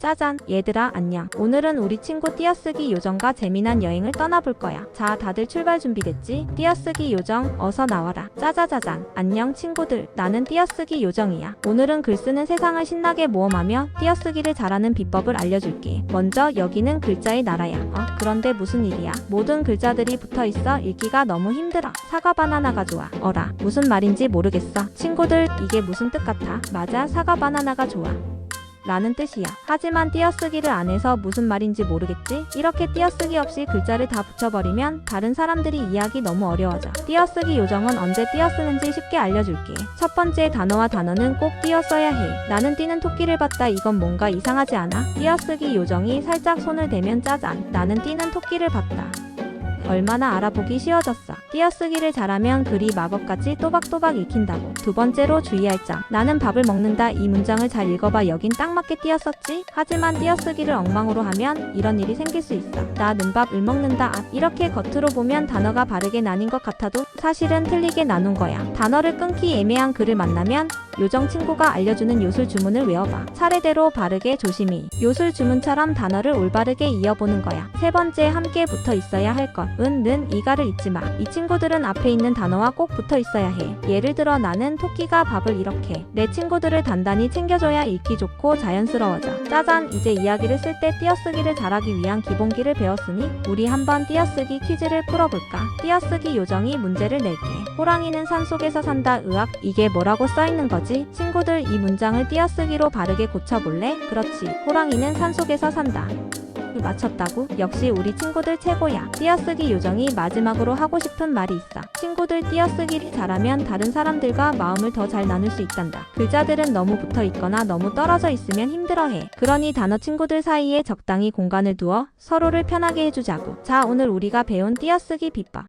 짜잔, 얘들아, 안녕. 오늘은 우리 친구 띄어쓰기 요정과 재미난 여행을 떠나볼 거야. 자, 다들 출발 준비됐지? 띄어쓰기 요정, 어서 나와라. 짜자자잔. 안녕, 친구들. 나는 띄어쓰기 요정이야. 오늘은 글 쓰는 세상을 신나게 모험하며 띄어쓰기를 잘하는 비법을 알려줄게. 먼저, 여기는 글자의 나라야. 어, 그런데 무슨 일이야? 모든 글자들이 붙어 있어 읽기가 너무 힘들어. 사과 바나나가 좋아. 어라, 무슨 말인지 모르겠어. 친구들, 이게 무슨 뜻 같아? 맞아, 사과 바나나가 좋아. 라는 뜻이야. 하지만 띄어쓰기를 안 해서 무슨 말인지 모르겠지? 이렇게 띄어쓰기 없이 글자를 다 붙여버리면 다른 사람들이 이해하기 너무 어려워져. 띄어쓰기 요정은 언제 띄어쓰는지 쉽게 알려줄게. 첫 번째 단어와 단어는 꼭 띄어 써야 해. 나는 뛰는 토끼를 봤다. 이건 뭔가 이상하지 않아? 띄어쓰기 요정이 살짝 손을 대면 짜잔. 나는 뛰는 토끼를 봤다. 얼마나 알아보기 쉬워졌어. 띄어쓰기를 잘하면 글이 마법같이 또박또박 읽힌다고. 두 번째로 주의할 점. 나는 밥을 먹는다. 이 문장을 잘 읽어봐. 여긴 딱 맞게 띄었었지? 하지만 띄어쓰기를 엉망으로 하면 이런 일이 생길 수 있어. 나는 밥을 먹는다. 아, 이렇게 겉으로 보면 단어가 바르게 나뉜 것 같아도 사실은 틀리게 나눈 거야. 단어를 끊기 애매한 글을 만나면 요정 친구가 알려주는 요술 주문을 외워봐. 차례대로 바르게 조심히. 요술 주문처럼 단어를 올바르게 이어보는 거야. 세 번째 함께 붙어 있어야 할 것. 은, 는, 이가를 잊지 마. 이 친구들은 앞에 있는 단어와 꼭 붙어 있어야 해. 예를 들어 나는 토끼가 밥을 이렇게. 내 친구들을 단단히 챙겨줘야 읽기 좋고 자연스러워져. 짜잔, 이제 이야기를 쓸 때 띄어쓰기를 잘하기 위한 기본기를 배웠으니 우리 한번 띄어쓰기 퀴즈를 풀어볼까? 띄어쓰기 요정이 문제를 낼게. 호랑이는 산 속에서 산다. 으악, 이게 뭐라고 써 있는 거지? 친구들 이 문장을 띄어쓰기로 바르게 고쳐볼래? 그렇지. 호랑이는 산 속에서 산다. 맞췄다고? 역시 우리 친구들 최고야. 띄어쓰기 요정이 마지막으로 하고 싶은 말이 있어. 친구들 띄어쓰기를 잘하면 다른 사람들과 마음을 더 잘 나눌 수 있단다. 글자들은 너무 붙어 있거나 너무 떨어져 있으면 힘들어해. 그러니 단어 친구들 사이에 적당히 공간을 두어 서로를 편하게 해주자고. 자, 오늘 우리가 배운 띄어쓰기 비법.